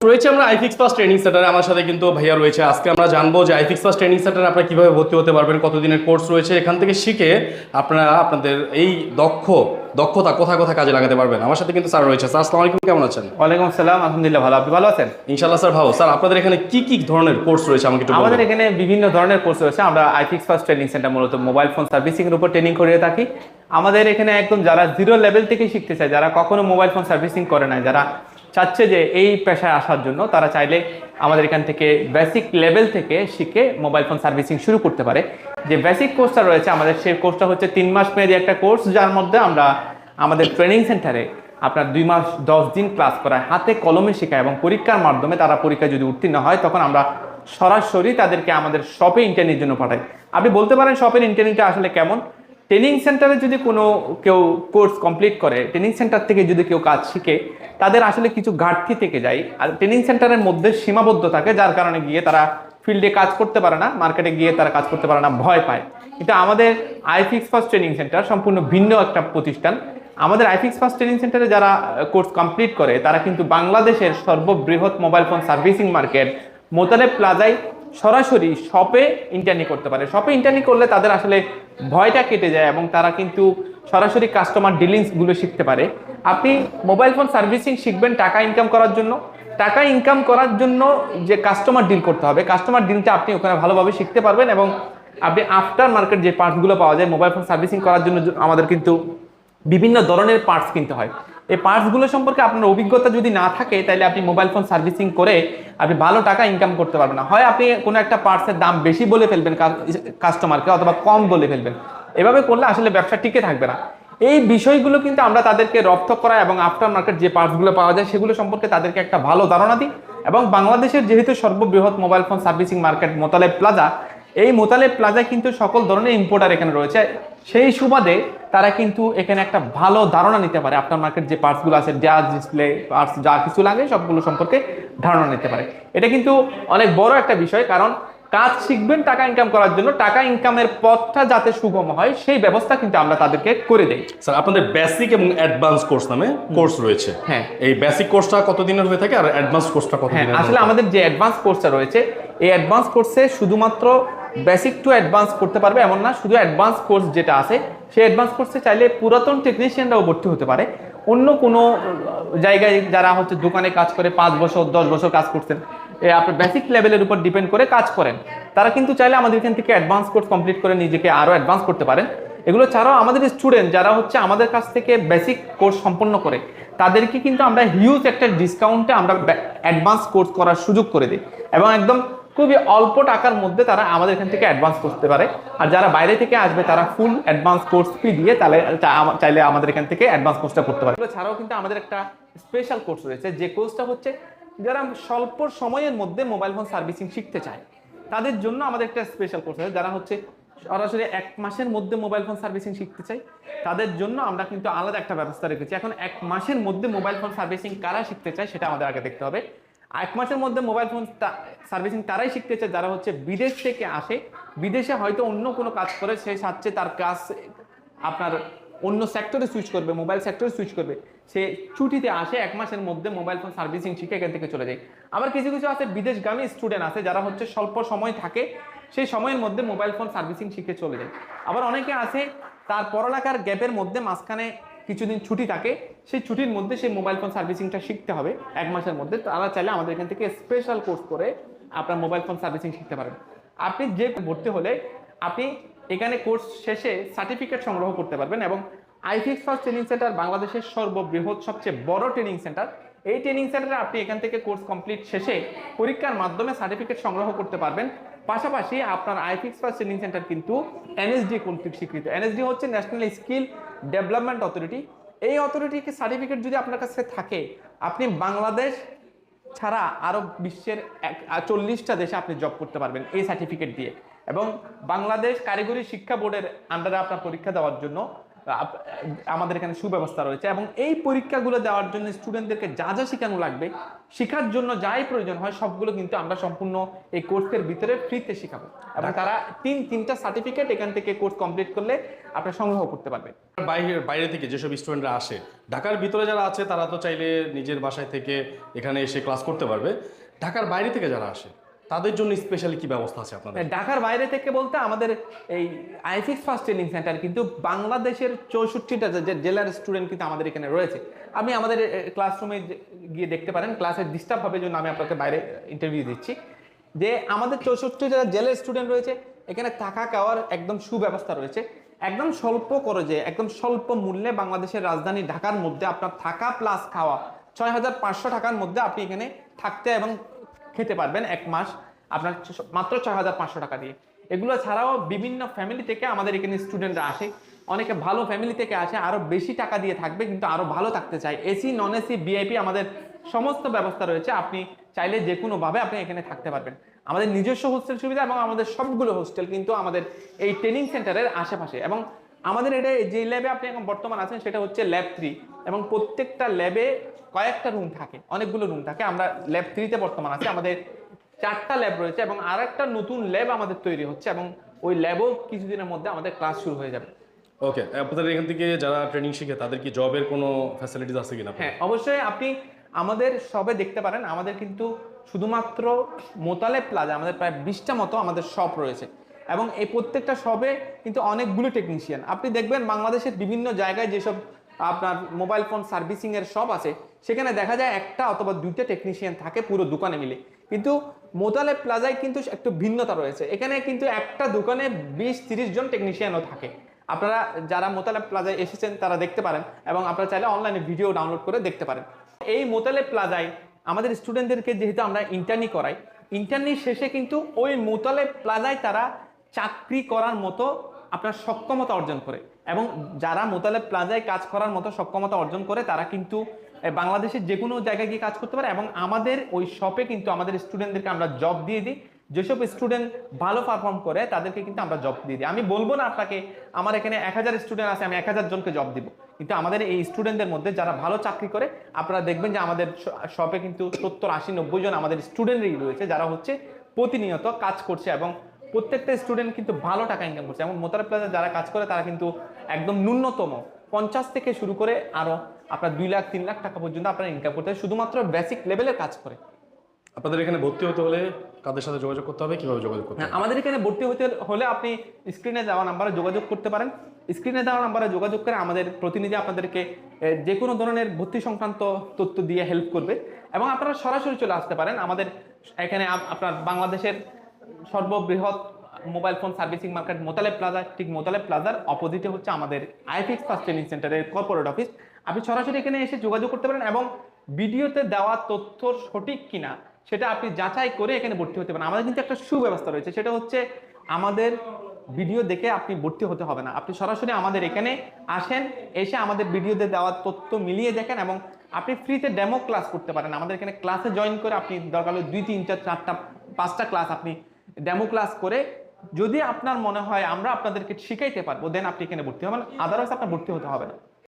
রয়েছে আমরা আইফিক্স pass training সেন্টারে আমার সাথে কিন্তু ভাইয়া রয়েছে। আজকে আমরা জানব যে আইফিক্স পাস ট্রেনিং সেন্টারে আপনারা কীভাবে ভর্তি হতে পারবেন কতদিনের কোর্স রয়েছে। এখান থেকে শিখে আপনারা আপনাদের এই দক্ষ দক্ষতা কোথায় কোথায় কাজে লাগাতে পারবেন। আমার সাথে কিন্তু স্যার রয়েছে। স্যার আসসালামু আলাইকুম কেমন আছেন? ওয়ালাইকুম আসসালাম আলহামদুলিল্লাহ ভালো। আপনি ভালো আছেন? ইনশাল্লাহ স্যার ভালো। স্যার আপনাদের এখানে কি কি ধরনের কোর্স রয়েছে? আমাকে একটু আমাদের এখানে বিভিন্ন ধরনের কোর্স রয়েছে। আমরা আইফিক্স ফার্স্ট ট্রেনিং সেন্টার মূলত মোবাইল ফোন সার্ভিসিং এর উপর ট্রেনিং করিয়ে থাকি। আমাদের এখানে একদম যারা জিরো লেভেল থেকে শিখতে চায় যারা কখনো মোবাইল ফোন সার্ভিসিং করে নাই যারা চাচ্ছে যে এই পেশায় আসার জন্য তারা চাইলে আমাদের এখান থেকে বেসিক লেভেল থেকে শিখে মোবাইল ফোন সার্ভিসিং শুরু করতে পারে। যে বেসিক কোর্সটা রয়েছে, আমাদের সেই কোর্সটা হচ্ছে তিন মাস মেয়াদি একটা কোর্স যার মধ্যে আমরা আমাদের ট্রেনিং সেন্টারে আপনার দুই মাস দশ দিন ক্লাস করায়। হাতে কলমে শেখায় এবং পরীক্ষার মাধ্যমে তারা পরীক্ষায় যদি উত্তীর্ণ হয়, তখন আমরা সরাসরি তাদেরকে আমাদের শপে ইন্টারনির জন্য পাঠাই। আপনি বলতে পারেন শপের ইন্টারনিটা আসলে কেমন? ট্রেনিং সেন্টারে যদি কোনো কেউ কোর্স কমপ্লিট করে ট্রেনিং সেন্টার থেকে যদি কেউ কাজ শিখে, তাদের আসলে কিছু ঘাটতি থেকে যায়। আর ট্রেনিং সেন্টারের মধ্যে সীমাবদ্ধ থাকে, যার কারণে গিয়ে তারা ফিল্ডে কাজ করতে পারে না মার্কেটে গিয়ে তারা কাজ করতে পারে না, ভয় পায়। কিন্তু আমাদের আইফিক্স ফার্স্ট ট্রেনিং সেন্টার সম্পূর্ণ ভিন্ন একটা প্রতিষ্ঠান। আমাদের আইফিক্স ফার্স্ট ট্রেনিং সেন্টারে যারা কোর্স কমপ্লিট করে, তারা কিন্তু বাংলাদেশের সর্ববৃহৎ mobile phone servicing market Motaleb প্লাজায় সরাসরি শপে ইন্টারনি করতে পারে। শপে ইন্টারনি করলে তাদের আসলে ভয়টা কেটে যায় এবং তারা কিন্তু সরাসরি কাস্টমার ডিলিংসগুলো শিখতে পারে। আপনি মোবাইল ফোন সার্ভিসিং শিখবেন টাকা ইনকাম করার জন্য। টাকা ইনকাম করার জন্য যে কাস্টমার ডিল করতে হবে কাস্টমার ডিলটা আপনি ওখানে ভালোভাবে শিখতে পারবেন এবং আপনি আফটার মার্কেট যে পার্টসগুলো পাওয়া যায় মোবাইল ফোন সার্ভিসিং করার জন্য আমাদের কিন্তু বিভিন্ন ধরনের পার্টস কিনতে হয়। এই পার্টসগুলো সম্পর্কে আপনার অভিজ্ঞতা যদি না থাকে, তাহলে আপনি মোবাইল ফোন সার্ভিসিং করে আপনি ভালো টাকা ইনকাম করতে পারবেন না। হয় আপনি কোনো একটা পার্টসের দাম বেশি বলে ফেলবেন কাস্টমারকে অথবা কম বলে ফেলবেন। এভাবে করলে আসলে ব্যবসা টিকে থাকবে না। এই বিষয়গুলো কিন্তু আমরা তাদেরকে রপ্ত করা এবং আফটার মার্কেট যে পার্টসগুলো পাওয়া যায়, সেগুলো সম্পর্কে তাদেরকে একটা ভালো ধারণা দিই। এবং বাংলাদেশের যেহেতু সর্ববৃহৎ mobile phone servicing market Motaleb plaza এই মোতালেব প্লাজায় কিন্তু সকল ধরনের ইম্পোর্টার এখানে রয়েছে। সেই সুবাদে তারা কিন্তু এখানে একটা ভালো ধারণা নিতে পারে। আপনার মার্কেট যে পার্টসগুলো আছে যা ডিসপ্লে পার্টস যা কিছু লাগে সবগুলো সম্পর্কে ধারণা নিতে পারে। এটা কিন্তু অনেক বড় একটা বিষয় কারণ কাজ শিখবেন টাকা ইনকাম করার জন্য। টাকা ইনকামের পথটা যাতে সুগম হয় সেই ব্যবস্থা কিন্তু আমরা তাদেরকে করে দেই। স্যার আপনাদের বেসিক এবং অ্যাডভান্স কোর্স নামে কোর্স রয়েছে। হ্যাঁ। এই বেসিক কোর্সটা কতদিনের হয়ে থাকে আর অ্যাডভান্স কোর্সটা কত আসলে আমাদের যে অ্যাডভান্স কোর্সটা রয়েছে এই অ্যাডভান্স কোর্সে শুধুমাত্র বেসিক টু অ্যাডভান্স করতে পারবে এমন না, শুধু অ্যাডভান্স কোর্স যেটা আছে, সেই অ্যাডভান্স কোর্সে চাইলে পুরাতন টেকনিশিয়ানরাও ভর্তি হতে পারে। অন্য কোনো জায়গায় যারা হচ্ছে দোকানে কাজ করে, পাঁচ বছর, দশ বছর কাজ করছেন আপনার বেসিক লেভেলের উপর ডিপেন্ড করে কাজ করেন। তারা কিন্তু চাইলে আমাদের এখান থেকে অ্যাডভান্স কোর্স কমপ্লিট করে নিজেকে আরও অ্যাডভান্স করতে পারেন। এগুলো ছাড়াও আমাদের স্টুডেন্ট যারা হচ্ছে আমাদের কাছ থেকে বেসিক কোর্স সম্পন্ন করে, তাদেরকে কিন্তু আমরা হিউজ একটা ডিসকাউন্টে আমরা অ্যাডভান্স কোর্স করার সুযোগ করে দিই। এবং একদম খুবই অল্প টাকার মধ্যে তারা আমাদের এখান থেকে অ্যাডভান্স করতে পারে। আর যারা বাইরে থেকে আসবে, তারা ফুল অ্যাডভান্স কোর্স ফি দিয়ে তাহলে চাইলে আমাদের এখান থেকে অ্যাডভান্স কোর্সটা করতে পারে ছাড়াও কিন্তু আমাদের একটা স্পেশাল কোর্স রয়েছে, যে কোর্সটা হচ্ছে যারা স্বল্প সময়ের মধ্যে মোবাইল ফোন সার্ভিসিং শিখতে চায়, তাদের জন্য আমাদের একটা স্পেশাল কোর্স আছে যারা হচ্ছে সরাসরি এক মাসের মধ্যে মোবাইল ফোন সার্ভিসিং শিখতে চাই তাদের জন্য আমরা কিন্তু আলাদা একটা ব্যবস্থা রেখেছি। এখন এক মাসের মধ্যে মোবাইল ফোন সার্ভিসিং কারা শিখতে চায়, সেটা আমাদের আগে দেখতে হবে। এক মাসের মধ্যে মোবাইল ফোন সার্ভিসিং তারাই শিখতে চায়, যারা হচ্ছে বিদেশ থেকে আসে। বিদেশে হয়তো অন্য কোনো কাজ করে, সে চাচ্ছে তার কাজ আপনার অন্য সেক্টরে সুইচ করবে মোবাইল সেক্টরে সুইচ করবে। সে ছুটিতে আসে, এক মাসের মধ্যে মোবাইল ফোন সার্ভিসিং শিখে এখান থেকে চলে যায়। আবার কিছু কিছু আছে, বিদেশগামী স্টুডেন্ট আছে, যারা হচ্ছে স্বল্প সময় থাকে, সেই সময়ের মধ্যে মোবাইল ফোন সার্ভিসিং শিখে চলে যায়। আবার অনেকে আছে, তার পড়ালেখার গ্যাপের মধ্যে মাঝখানে কিছুদিন ছুটি থাকে, সেই ছুটির মধ্যে সেই মোবাইল ফোন সার্ভিসিংটা শিখতে হবে এক মাসের মধ্যে। তারা চাইলে আমাদের এখান থেকে স্পেশাল কোর্স করে আপনার মোবাইল ফোন সার্ভিসিং শিখতে পারেন। আপনি যে ভর্তি হলে আপনি এখানে কোর্স শেষে সার্টিফিকেট সংগ্রহ করতে পারবেন এবং আইফিক্স ফার্স্ট ট্রেনিং সেন্টার বাংলাদেশের সর্ববৃহৎ, সবচেয়ে বড় ট্রেনিং সেন্টার এই ট্রেনিং সেন্টারে আপনি এখান থেকে কোর্স কমপ্লিট শেষে পরীক্ষার মাধ্যমে সার্টিফিকেট সংগ্রহ করতে পারবেন। পাশাপাশি আপনার আইফিক্স ফার্স্ট ট্রেনিং সেন্টার কিন্তু এনএসডি কর্তৃক স্বীকৃত। এনএসডি হচ্ছে ন্যাশনাল স্কিল ডেভেলপমেন্ট অথরিটি এই অথরিটিকে সার্টিফিকেট যদি আপনার কাছে থাকে, আপনি বাংলাদেশ ছাড়া আরও বিশ্বের এক চল্লিশটা দেশে আপনি জব করতে পারবেন এই সার্টিফিকেট দিয়ে। এবং বাংলাদেশ কারিগরি শিক্ষা বোর্ডের আন্ডারে আপনার পরীক্ষা দেওয়ার জন্য আমাদের এখানে সুব্যবস্থা রয়েছে এবং এই পরীক্ষাগুলো দেওয়ার জন্য স্টুডেন্টদেরকে যা যা শেখানো লাগবে শেখার জন্য যাই প্রয়োজন হয় সবগুলো কিন্তু আমরা সম্পূর্ণ এই কোর্সের ভিতরে ফ্রিতে শেখাবো। এবং তারা তিন তিনটা সার্টিফিকেট এখান থেকে কোর্স কমপ্লিট করলে আপনারা সংগ্রহ করতে পারবেন। বাইরে বাইরে থেকে যেসব স্টুডেন্টরা আসে ঢাকার ভিতরে যারা আছে তারা তো চাইলে নিজের বাসায় থেকে এখানে এসে ক্লাস করতে পারবে। ঢাকার বাইরে থেকে যারা আসে তাদের জন্য স্পেশালি কি ব্যবস্থা আছে আপনাদের? ঢাকার বাইরে থেকে বলতে আমাদের এই আইফিক্স ফার্স্ট ট্রেনিং সেন্টার কিন্তু বাংলাদেশের চৌষট্টিটা যে জেলার স্টুডেন্ট কিন্তু আমাদের এখানে রয়েছে। আপনি আমাদের ক্লাসরুমে গিয়ে দেখতে পারেন ক্লাসে ডিস্টার্ব হবে জন্য আমি আপনাকে বাইরে ইন্টারভিউ দিচ্ছি। যে আমাদের চৌষট্টি চৌষট্টিটা জেলার স্টুডেন্ট রয়েছে, এখানে থাকা খাওয়ার একদম সুব্যবস্থা রয়েছে। একদম স্বল্প করে যে একদম স্বল্প মূল্যে বাংলাদেশের রাজধানী ঢাকার মধ্যে আপনার থাকা প্লাস খাওয়া ছয় হাজার পাঁচশো টাকার মধ্যে আপনি এখানে থাকতে এবং খেতে পারবেন এক মাস আপনার মাত্র ছয় হাজার পাঁচশো টাকা দিয়ে। এগুলো ছাড়াও বিভিন্ন ফ্যামিলি থেকে আমাদের এখানে স্টুডেন্টরা আসে। অনেকে ভালো ফ্যামিলি থেকে আসে আরও বেশি টাকা দিয়ে থাকবে, কিন্তু আরও ভালো থাকতে চায়। এসি নন এসি বিআইপি আমাদের সমস্ত ব্যবস্থা রয়েছে। আপনি চাইলে যে কোনোভাবে আপনি এখানে থাকতে পারবেন। আমাদের নিজস্ব হোস্টেল সুবিধা এবং আমাদের সবগুলো হোস্টেল কিন্তু আমাদের এই ট্রেনিং সেন্টারের আশেপাশে। এবং আমাদের এটা যে ল্যাবে আপনি এখন বর্তমান আছেন সেটা হচ্ছে ল্যাব থ্রি এবং প্রত্যেকটা ল্যাবে কয়েকটা রুম থাকে অনেকগুলো রুম থাকে। আমরা ল্যাব থ্রিতে বর্তমান আছি আমাদের চারটা ল্যাব রয়েছে এবং আর একটা নতুন ল্যাব আমাদের তৈরি হচ্ছে এবং ওই ল্যাবও কিছুদিনের মধ্যে আমাদের ক্লাস শুরু হয়ে যাবে। ওকে আপনাদের এখান থেকে যারা ট্রেনিং শিখে তাদের কি জবের কোনো ফ্যাসিলিটিস আছে কিনা? হ্যাঁ অবশ্যই আপনি আমাদের সবে দেখতে পারেন আমাদের কিন্তু শুধুমাত্র মোতালে প্লাজা আমাদের প্রায় বিশটা মতো আমাদের শপ রয়েছে। এবং এই প্রত্যেকটা শপে কিন্তু অনেকগুলো টেকনিশিয়ান আপনি দেখবেন বাংলাদেশের বিভিন্ন জায়গায় যেসব আপনার মোবাইল ফোন সার্ভিসিং এর শপ আছে, সেখানে দেখা যায় একটা অথবা দুইটা টেকনিশিয়ান থাকে পুরো দোকানে মিলে। কিন্তু মোতালে প্লাজায় কিন্তু একটু ভিন্নতা রয়েছে। এখানে কিন্তু একটা দোকানে বিশ, তিরিশ জন টেকনিশিয়ানও থাকে। আপনারা যারা মোতালেব প্লাজায় এসেছেন, তারা দেখতে পারেন এবং আপনারা চাইলে অনলাইনে ভিডিও ডাউনলোড করে দেখতে পারেন। এই মোতালেব প্লাজায় আমাদের স্টুডেন্টদেরকে যেহেতু আমরা ইন্টার্নি করাই ইন্টার্নি শেষে কিন্তু ওই মোতালেব প্লাজায় তারা চাকরি করার মতো আপনার সক্ষমতা অর্জন করে। এবং যারা মোতালেব প্লাজায় কাজ করার মতো সক্ষমতা অর্জন করে, তারা কিন্তু বাংলাদেশের যে কোনো জায়গায় গিয়ে কাজ করতে পারে এবং আমাদের ওই শপে কিন্তু আমাদের স্টুডেন্টদেরকে আমরা জব দিয়ে দিই। যেসব স্টুডেন্ট ভালো পারফর্ম করে, তাদেরকে কিন্তু আমরা জব দিয়ে দিই। আমি বলব না আপনাকে, আমার এখানে এক হাজার স্টুডেন্ট আছে, আমি এক হাজার জনকে জব দিব। কিন্তু আমাদের এই স্টুডেন্টদের মধ্যে যারা ভালো চাকরি করে, আপনারা দেখবেন যে আমাদের শপে কিন্তু সত্তর, আশি, নব্বই জন আমাদের স্টুডেন্টই রয়েছে, যারা হচ্ছে প্রতিনিয়ত কাজ করছে এবং প্রত্যেকটা স্টুডেন্ট কিন্তু ভালো টাকা ইনকাম করছে। এবং মোতারা প্লাজা যারা কাজ করে তারা কিন্তু একদম ন্যূনতম পঞ্চাশ থেকে শুরু করে আরও আপনার দুই লাখ তিন লাখ টাকা পর্যন্ত আপনারা ইনকাম করতে হয়। শুধুমাত্র বেসিক লেভেলের কাজ করে। আপনাদের এখানে ভর্তি হতে হলে কাদের সাথে যোগাযোগ করতে হবে? কীভাবে যোগাযোগ করতে হ্যাঁ হবে? আমাদের এখানে ভর্তি হতে হলে আপনি স্ক্রিনে দেওয়া নাম্বারে যোগাযোগ করতে পারেন। স্ক্রিনে দেওয়া নাম্বারে যোগাযোগ করে আমাদের প্রতিনিধি আপনাদেরকে যে কোনো ধরনের ভর্তি সংক্রান্ত তথ্য দিয়ে হেল্প করবে। এবং আপনারা সরাসরি চলে আসতে পারেন। আমাদের এখানে আপ- আপনার বাংলাদেশের সর্ববৃহৎ mobile phone servicing market Motaleb plaza ঠিক মোতালেব প্লাজার অপোজিটে হচ্ছে আমাদের আইফিক্স ফার্স্ট ট্রেনিং সেন্টারের কর্পোরেট অফিস আপনি সরাসরি এখানে এসে যোগাযোগ করতে পারেন এবং ভিডিওতে দেওয়া তথ্য সঠিক কিনা, সেটা আপনি যাচাই করে এখানে ভর্তি হতে পারেন। আমাদের কিন্তু একটা সুব্যবস্থা রয়েছে, সেটা হচ্ছে আমাদের ভিডিও দেখে আপনি ভর্তি হতে হবে না। আপনি সরাসরি আমাদের এখানে আসেন, এসে আমাদের ভিডিওতে দেওয়া তথ্য মিলিয়ে দেখেন এবং আপনি ফ্রিতে ডেমো ক্লাস করতে পারেন। আমাদের এখানে ক্লাসে জয়েন করে আপনি দরকার হলে দুই তিনটা চারটা, পাঁচটা ক্লাস আপনি ডেমো ক্লাস করে যদি আপনার মনে হয় আমরা আপনাদেরকে শিখাইতে পারব দেন আপনি এখানে ভর্তি হবেন। আদারওয়াইজ আপনার ভর্তি হতে হবে না।